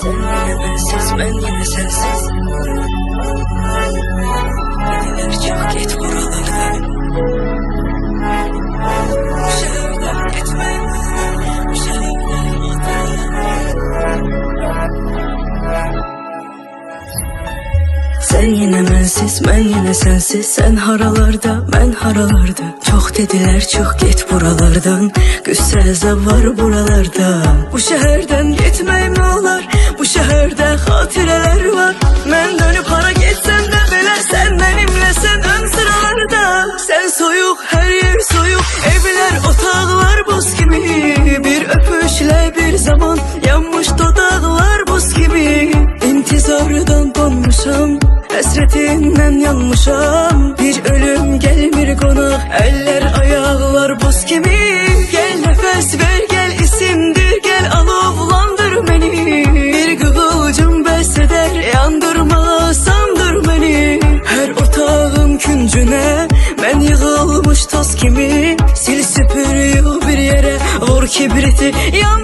Sen yine bensiz, ben yine sensiz. Gidiler çok git buralardan Bu şehirden gitme şehirden Sen yine bensiz, ben yine sensiz. Sen haralarda, ben haralarda. Çok dediler, çok git buralardan. Güzel var buralarda. Bu şehirden gitmeyim olar Bu şehirde hatireler var. Ben dönüp hara gitsem de kibriti. Yandır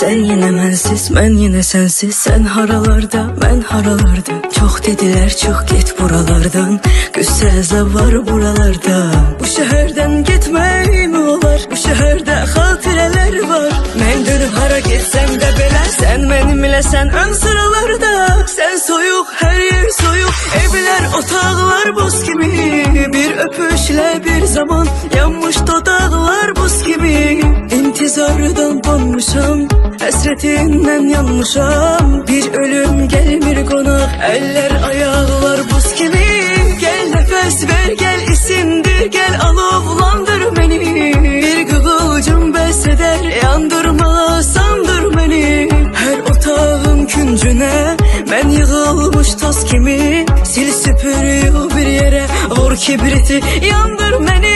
Sen yine bensiz, ben yine sensiz. Sen haralarda, ben haralarda. Çok dediler, çok git buralardan. Güzel var buralarda. Bu şehirden gitmeyim olar Bu şehirde hatireler var. Ben dönüp hara gitsem de bile Sen benimle sen ön sıralarda. Sen soyuk, her yer soyuk. Evler, otağlar buz gibi. Bir öpüşle bir zaman. Yanmış dudaklar buz gibi. İntizardan donmuşam Hasretinden yanmışam Bir ölüm gelmir konak Eller ayaklar buz gibi. Gel nefes ver gel isimdir. Gel alovlandır beni. Bir kıvılcım beseder. Yandırma sandır beni. Her otağın küncüne Ben yığılmış toz kimi. Sil süpürüyor bir yere. Vur kibriti yandır beni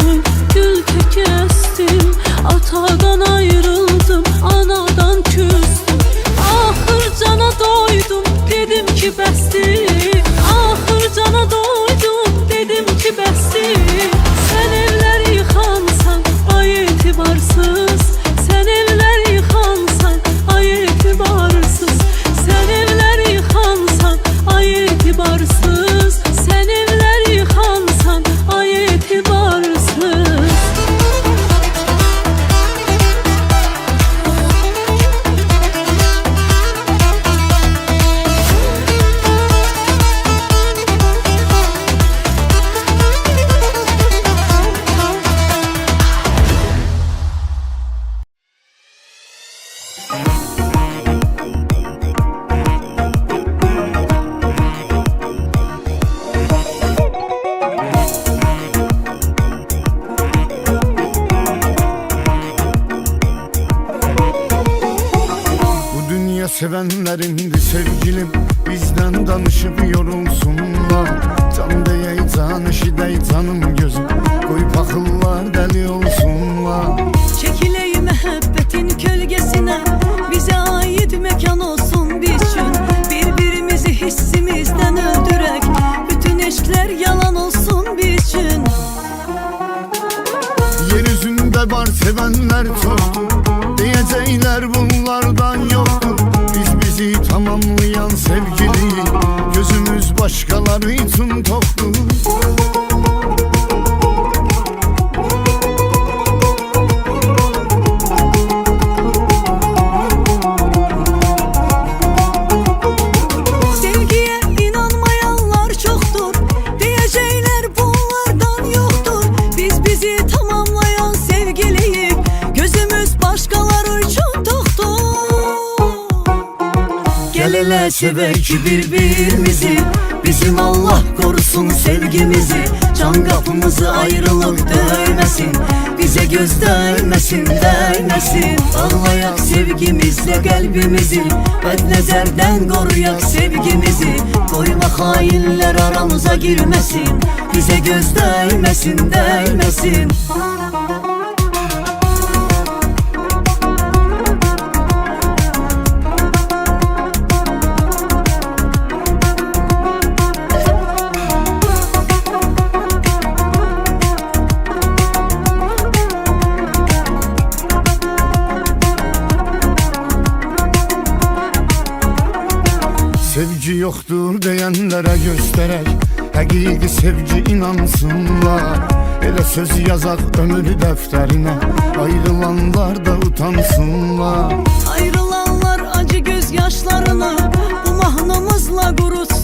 soon. Sevenlerindir sevgilim. Bizden danışıp yorulsunlar Can deyey Ki bir-birimizi Bizim Allah korusun sevgimizi. Can kapımızı ayrılık döymesin Bize göz değmesin değmesin Bağlayak sevgimizle kalbimizi Bednezerden koruyak sevgimizi. Koyma hainler aramıza girmesin Bize göz değmesin değmesin Sevgi yoktur diyenlere gösterek Həqiqi sevgi inansınlar. Elə söz yazaq ömür dəftərinə Ayrılanlar da utansınlar. Ayrılanlar acı gözyaşlarını bu mahnımızla kurutsunlar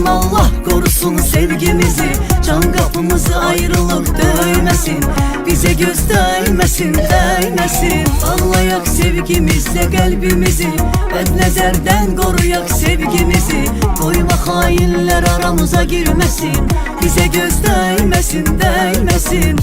Bizim Allah korusun sevgimizi Can kapımızı ayrılık döymesin Bize göz değmesin Bağlayak sevgimizle kalbimizi Bednezerden koruyak sevgimizi. Koyma hainler aramıza girmesin Bize göz değmesin değmesin